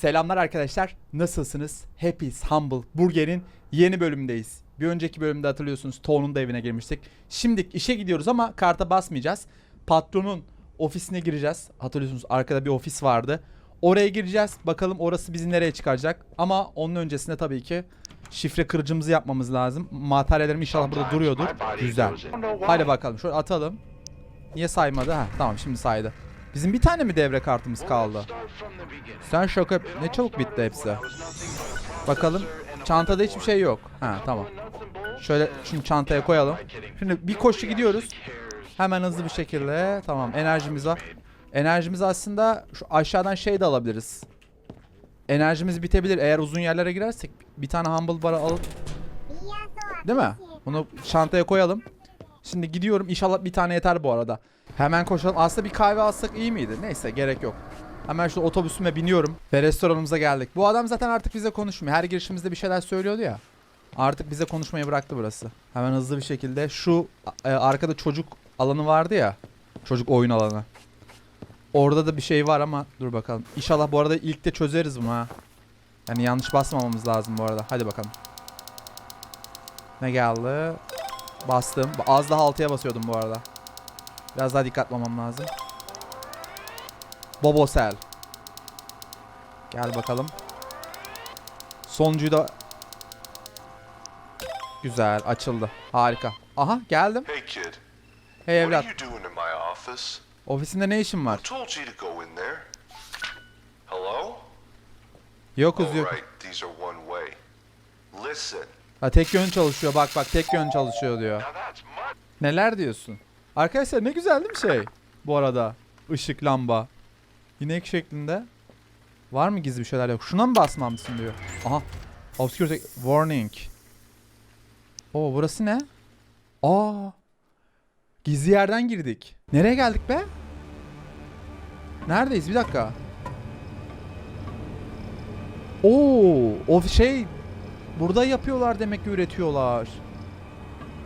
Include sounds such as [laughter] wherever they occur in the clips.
Selamlar arkadaşlar. Nasılsınız? Happy's Humble Burger'in yeni bölümündeyiz. Bir önceki bölümde hatırlıyorsunuz Toğ'un da evine girmiştik. Şimdi işe gidiyoruz ama karta basmayacağız. Patronun ofisine gireceğiz. Hatırlıyorsunuz arkada bir ofis vardı. Oraya gireceğiz. Bakalım orası bizi nereye çıkaracak. Ama onun öncesinde tabii ki şifre kırıcımızı yapmamız lazım. Materyallerim inşallah burada duruyordur. Güzel. Hadi bakalım. Şöyle atalım. Niye saymadı? Ha, tamam şimdi saydı. Bizim bir tane mi devre kartımız kaldı? Sen şaka Ne çabuk bitti hepsi. Bakalım. Çantada hiçbir şey yok. Ha tamam. Şöyle şimdi çantaya koyalım. Şimdi bir koşu gidiyoruz. Hemen hızlı bir şekilde. Tamam enerjimiz var. Enerjimiz aslında şu aşağıdan şey de alabiliriz. Enerjimiz bitebilir. Eğer uzun yerlere girersek bir tane humble bar alıp Değil mi? Bunu çantaya koyalım. Şimdi gidiyorum. İnşallah bir tane yeter bu arada. Hemen koşalım. Aslında bir kahve alsak iyi miydi? Neyse gerek yok. Hemen şu otobüsüme biniyorum ve restoranımıza geldik. Bu adam zaten artık bize konuşmuyor. Her girişimizde bir şeyler söylüyordu ya. Artık bize konuşmayı bıraktı burası. Hemen hızlı bir şekilde şu e, arkada çocuk alanı vardı ya. Çocuk oyun alanı. Orada da bir şey var ama dur bakalım. İnşallah bu arada ilk de çözeriz bunu ha. Yani yanlış basmamamız lazım bu arada. Hadi bakalım. Ne geldi? Bastım. Az daha altıya basıyordum bu arada. Biraz daha dikkatli olmam lazım. Bobosel. Gel bakalım. Sonuncuyu da Güzel açıldı. Harika. Aha geldim. Hey kid, Hey evlat. Ofisinde ne işin var? Yokuz yok. Alright, these are one way. Listen. Ha tek yön çalışıyor. Bak bak tek yön çalışıyor diyor. Neler diyorsun? Arkadaşlar ne güzel değil mi şey? Bu arada. Işık, lamba. İnek şeklinde. Var mı gizli bir şeyler yok. Şuna mı basmamışsın diyor. Aha. Obscure warning. Oo burası ne? Aa. Gizli yerden girdik. Nereye geldik be? Neredeyiz? Bir dakika. Oo, o şey burada yapıyorlar demek ki üretiyorlar.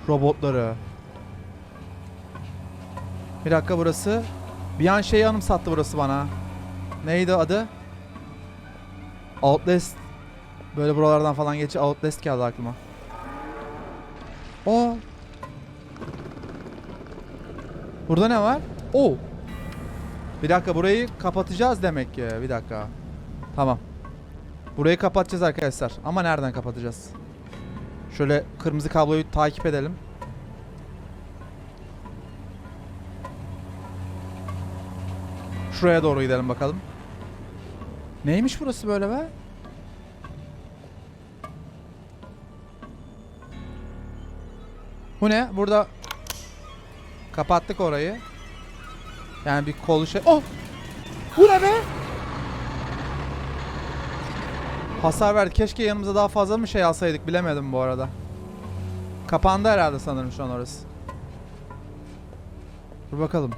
Robotları. Bir dakika burası. Bir an şeyi anımsattı burası bana. Neydi adı? Outlast. Böyle buralardan falan geç Outlast geldi aklıma. O. Burada ne var? O. Bir dakika burayı kapatacağız demek ki. Bir dakika. Tamam. Burayı kapatacağız arkadaşlar. Ama nereden kapatacağız? Şöyle kırmızı kabloyu takip edelim. Şuraya doğru gidelim bakalım. Neymiş burası böyle be? Bu ne? Burada kapattık orayı. Yani bir kolu şey... Oh! Bu ne be? Hasar verdi. Keşke yanımıza daha fazla mı şey alsaydık bilemedim bu arada. Kapandı herhalde sanırım şu an orası. Dur bakalım.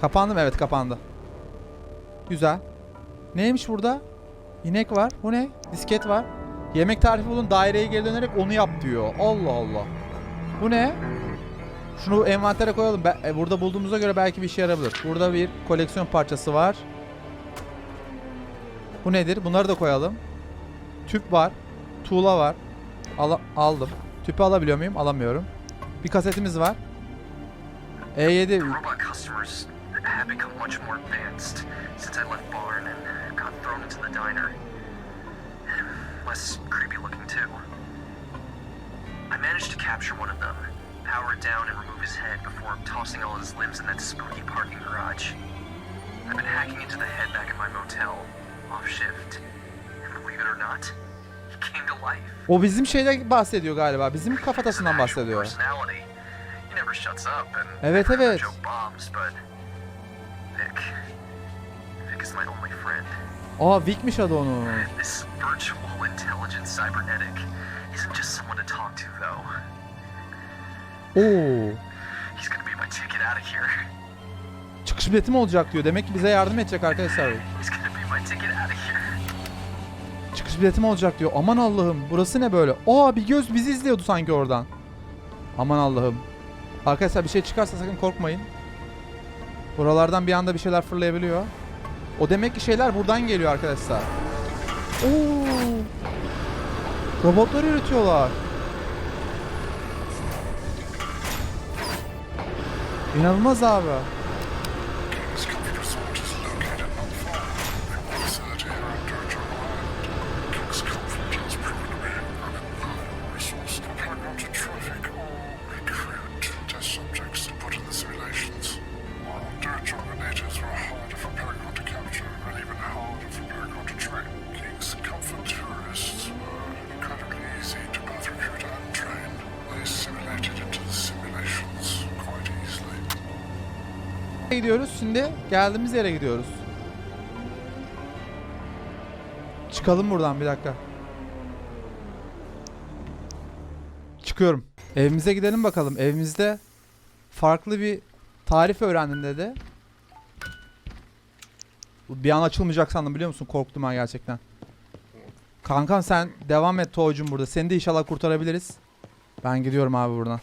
Kapandı mı? Evet kapandı. Güzel. Neymiş burada? İnek var. Bu ne? Disket var. Yemek tarifi bulun. Daireye geri dönerek onu yap diyor. Allah Allah. Bu ne? Şunu envantere koyalım. Be- e, burada bulduğumuza göre belki bir işe yarabilir. Burada bir koleksiyon parçası var. Bu nedir? Bunları da koyalım. Tüp var. Tuğla var. Ala- aldım. Tüpü alabiliyor muyum? Alamıyorum. Bir kasetimiz var. E E7 Robot customers have become much more advanced since I left Barn and got thrown into the diner. Less creepy looking too. I managed to capture one of them, power down and remove his head before tossing all his limbs in that spooky parking garage. I've been hacking into the head back at my motel, off shift. And believe it or not, he came to life. O bizim şeyde bahsediyor galiba. Bizim kafatasından bahsediyor. Personality. He never shuts up and Evet, evet. joke bombs, but Vic. Vic is my only friend. Aa Vic'miş adı onun. This virtual intelligent cybernetic isn't just someone to talk to, though. Here. Çıkış bileti mi olacak diyor. Demek ki bize yardım edecek arkadaşlar. He's gonna be my ticket out of here. Çıkış bileti mi olacak diyor. Aman Allah'ım. Burası ne böyle? Aa bir göz bizi izliyordu sanki oradan. Aman Allah'ım. Arkadaşlar bir şey çıkarsa sakın korkmayın. Buralardan bir anda bir şeyler fırlayabiliyor. O demek ki şeyler buradan geliyor arkadaşlar. Oo. Robotlar üretiyorlar. İnanılmaz abi. Gidiyoruz şimdi. Geldiğimiz yere gidiyoruz. Çıkalım buradan bir dakika. Çıkıyorum. Evimize gidelim bakalım. Evimizde farklı bir tarif öğrendim dedi. Bir an açılmayacak sandım biliyor musun? Korktum ben gerçekten. Kankam sen devam et Toğcum burada. Seni de inşallah kurtarabiliriz. Ben gidiyorum abi buradan.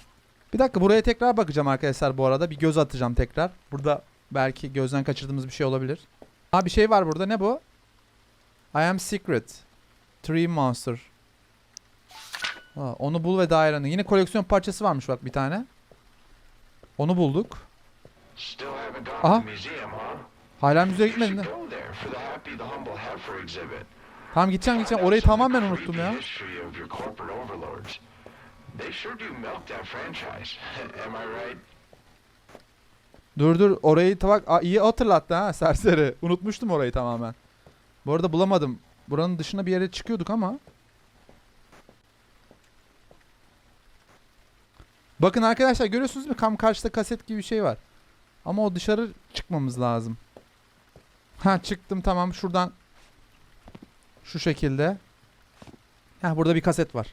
Bir dakika buraya tekrar bakacağım arkadaşlar bu arada. Bir göz atacağım tekrar. Burada belki gözden kaçırdığımız bir şey olabilir. Ha bir şey var burada. Ne bu? I am secret. Tree monster. Ha, onu bul ve dairenin. Yine koleksiyon parçası varmış bak bir tane. Onu bulduk. Aha. Hala müzeye gitmedin de. Tamam gideceğim gideceğim. Orayı tamamen unuttum ya. [laughs] Dur dur orayı bak iyi hatırlattı ha serseri. Unutmuştum orayı tamamen. Bu arada bulamadım. Buranın dışına bir yere çıkıyorduk ama. Bakın arkadaşlar görüyorsunuz mu? Kam karşıda kaset gibi bir şey var. Ama o dışarı çıkmamız lazım. Ha çıktım tamam şuradan. Şu şekilde. Ha burada bir kaset var.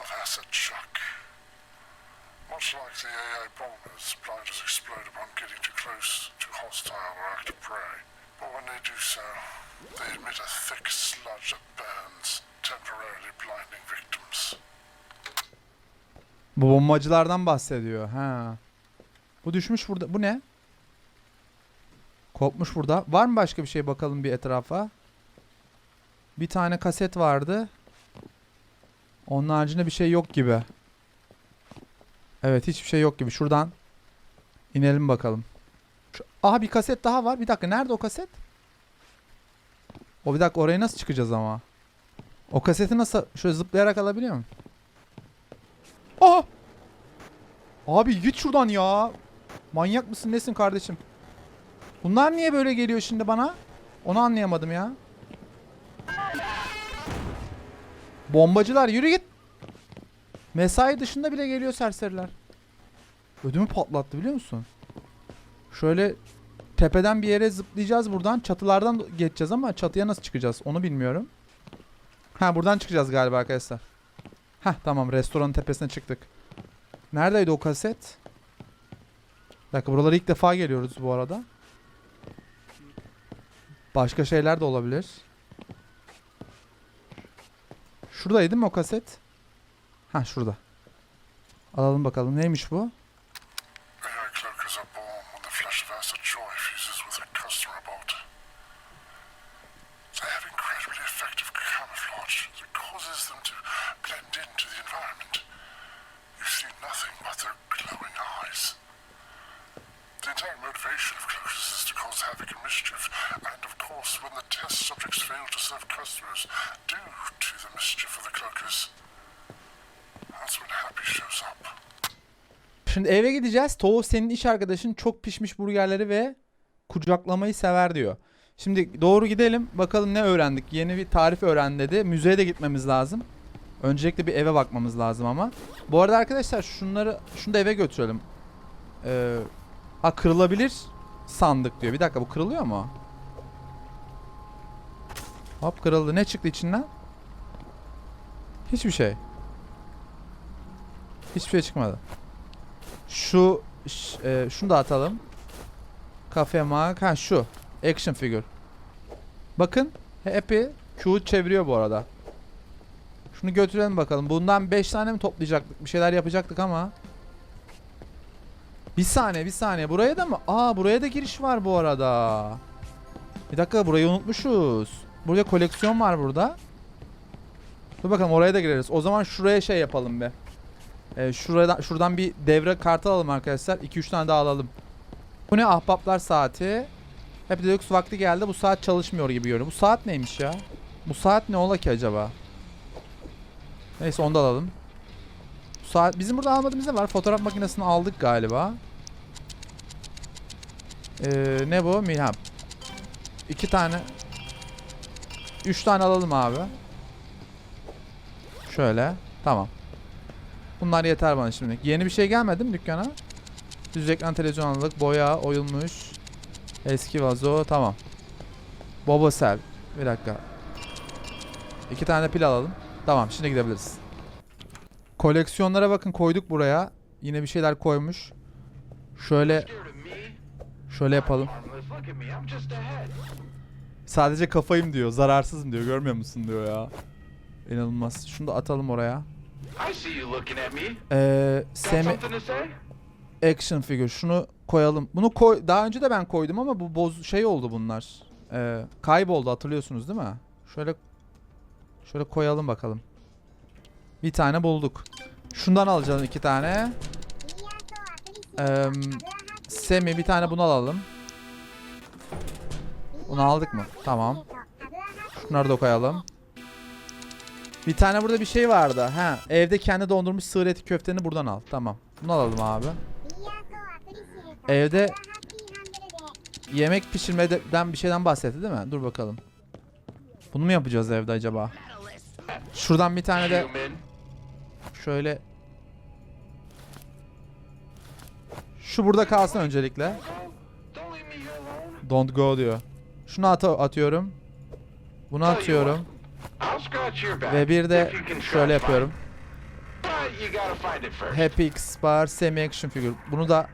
Of acid shock. Much like the AI bombers, blinders explode upon getting too close to hostile or active prey. But when they do so, they emit a thick sludge that burns, temporarily blinding victims. Bu bombacılardan bahsediyor. Ha. Bu düşmüş burada. Bu ne? Kopmuş burada. Var mı başka bir şey bakalım bir etrafa? Bir tane kaset vardı. Onun haricinde bir şey yok gibi. Evet hiçbir şey yok gibi. Şuradan inelim bakalım. Şu, aha bir kaset daha var. Bir dakika nerede o kaset? O bir dakika oraya nasıl çıkacağız ama? O kaseti nasıl şöyle zıplayarak alabiliyor muyum? Aha! Abi git şuradan ya. Manyak mısın nesin kardeşim? Bunlar niye böyle geliyor şimdi bana? Onu anlayamadım ya. Bombacılar yürü git. Mesai dışında bile geliyor serseriler. Ödümü patlattı biliyor musun? Şöyle tepeden bir yere zıplayacağız buradan. Çatılardan geçeceğiz ama çatıya nasıl çıkacağız onu bilmiyorum. Ha buradan çıkacağız galiba arkadaşlar. Heh tamam restoranın tepesine çıktık. Neredeydi o kaset? Bir dakika buralara ilk defa geliyoruz bu arada. Başka şeyler de olabilir. Şuradaydı mi o kaset? Ha şurada. Alalım bakalım neymiş bu? Şimdi eve gideceğiz. Toğu senin iş arkadaşın çok pişmiş burgerleri ve kucaklamayı sever diyor. Şimdi doğru gidelim. Bakalım ne öğrendik. Yeni bir tarif öğren dedi. Müzeye de gitmemiz lazım. Öncelikle bir eve bakmamız lazım ama. Bu arada arkadaşlar şunları şunu da eve götürelim. Ee, ha kırılabilir sandık diyor. Bir dakika bu kırılıyor mu? Hop kırıldı. Ne çıktı içinden? Hiçbir şey. Hiçbir şey çıkmadı. Şu e, şunu da atalım. Kafe mag. Ha şu. Action figure. Bakın. Happy Q çeviriyor bu arada. Şunu götürelim bakalım. Bundan 5 tane mi toplayacaktık? Bir şeyler yapacaktık ama. Bir saniye bir saniye. Buraya da mı? Aa buraya da giriş var bu arada. Bir dakika burayı unutmuşuz. Burada koleksiyon var burada. Dur bakalım oraya da gireriz. O zaman şuraya şey yapalım be. Ee, şuradan, şuradan bir devre kartı alalım arkadaşlar. 2-3 tane daha alalım. Bu ne ahbaplar saati. Hep Deluxe vakti geldi. Bu saat çalışmıyor gibi görünüyor. Bu saat neymiş ya? Bu saat ne ola ki acaba? Neyse onu da alalım. Bu saat bizim burada almadığımız ne var? Fotoğraf makinesini aldık galiba. Ee, ne bu? Milham. İki tane. Üç tane alalım abi. Şöyle. Tamam. Bunlar yeter bana şimdi. Yeni bir şey gelmedi mi dükkana? Düz ekran televizyon aldık. Boya oyulmuş. Eski vazo. Tamam. Boba Cell. Bir dakika. İki tane pil alalım. Tamam şimdi gidebiliriz. Koleksiyonlara bakın koyduk buraya. Yine bir şeyler koymuş. Şöyle şöyle yapalım. Sadece kafayım diyor. Zararsızım diyor. Görmüyor musun diyor ya. İnanılmaz. Şunu da atalım oraya. I see you looking at me. Ee, semi action figure. Şunu koyalım. Bunu koy daha önce de ben koydum ama bu boz şey oldu bunlar. Ee, kayboldu hatırlıyorsunuz değil mi? Şöyle şöyle koyalım bakalım. Bir tane bulduk. Şundan alacağım iki tane. Ee, Semi bir tane bunu alalım. Bunu aldık mı? Tamam. Şunları da koyalım. Bir tane burada bir şey vardı. Ha, evde kendi dondurmuş sığır eti köfteni buradan al. Tamam. Bunu alalım abi. Evde yemek pişirmeden bir şeyden bahsetti değil mi? Dur bakalım. Bunu mu yapacağız evde acaba? Şuradan bir tane de şöyle Şu burada kalsın öncelikle. Don't go diyor. Şunu at atıyorum. Bunu atıyorum. Ve bir de şöyle yapıyorum. Happy X Bar Semi Action Figure. Bunu da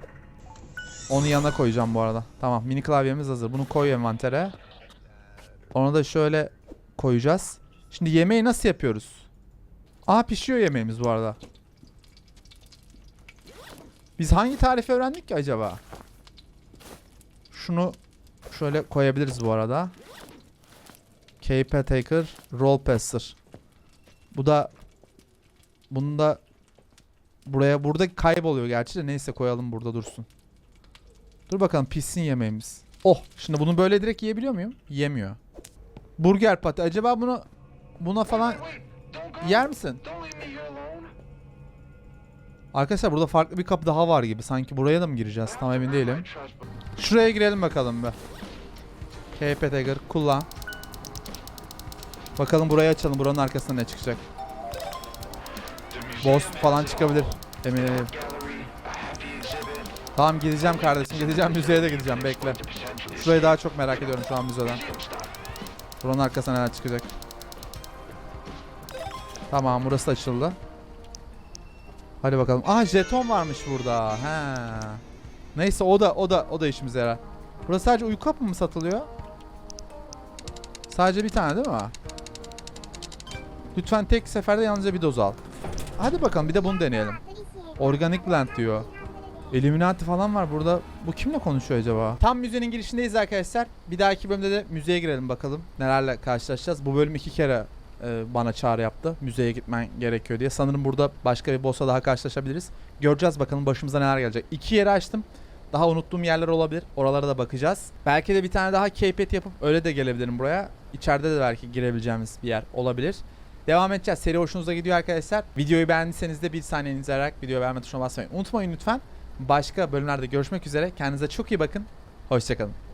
onun yanına koyacağım bu arada. Tamam mini klavyemiz hazır. Bunu koy envantere. Onu da şöyle koyacağız. Şimdi yemeği nasıl yapıyoruz? Aa pişiyor yemeğimiz bu arada. Biz hangi tarifi öğrendik ki acaba? Şunu şöyle koyabiliriz bu arada. Cape Taker Roll Passer. Bu da bunu da buraya burada kayboluyor gerçi de neyse koyalım burada dursun. Dur bakalım pişsin yemeğimiz. Oh şimdi bunu böyle direkt yiyebiliyor muyum? Yemiyor. Burger pati acaba bunu buna falan yer misin? Arkadaşlar burada farklı bir kapı daha var gibi. Sanki buraya da mı gireceğiz? Tam emin değilim. Şuraya girelim bakalım be. KP Tiger kullan. Bakalım burayı açalım. Buranın arkasında ne çıkacak? Boss falan çıkabilir. Emin değilim. Tamam gideceğim kardeşim. Gideceğim müzeye de gideceğim. Bekle. Şurayı daha çok merak ediyorum şu an müzeden. Buranın arkasına neler çıkacak. Tamam burası açıldı. Hadi bakalım. Aa jeton varmış burada. He. Neyse o da o da o da işimize yarar. Burası sadece uyku kapı mı satılıyor? Sadece bir tane değil mi? Lütfen tek seferde yalnızca bir doz al. Hadi bakalım bir de bunu deneyelim. Organic blend diyor. Illuminati falan var burada. Bu kimle konuşuyor acaba? Tam müzenin girişindeyiz arkadaşlar. Bir dahaki bölümde de müzeye girelim bakalım. Nelerle karşılaşacağız. Bu bölüm iki kere e, bana çağrı yaptı. Müzeye gitmen gerekiyor diye. Sanırım burada başka bir boss'a daha karşılaşabiliriz. Göreceğiz bakalım başımıza neler gelecek. İki yeri açtım. Daha unuttuğum yerler olabilir. Oralara da bakacağız. Belki de bir tane daha keypet yapıp öyle de gelebilirim buraya. İçeride de belki girebileceğimiz bir yer olabilir. Devam edeceğiz. Seri hoşunuza gidiyor arkadaşlar. Videoyu beğendiyseniz de bir saniyenizi ayırarak videoyu beğenme tuşuna basmayı unutmayın lütfen. Başka bölümlerde görüşmek üzere. Kendinize çok iyi bakın. Hoşçakalın.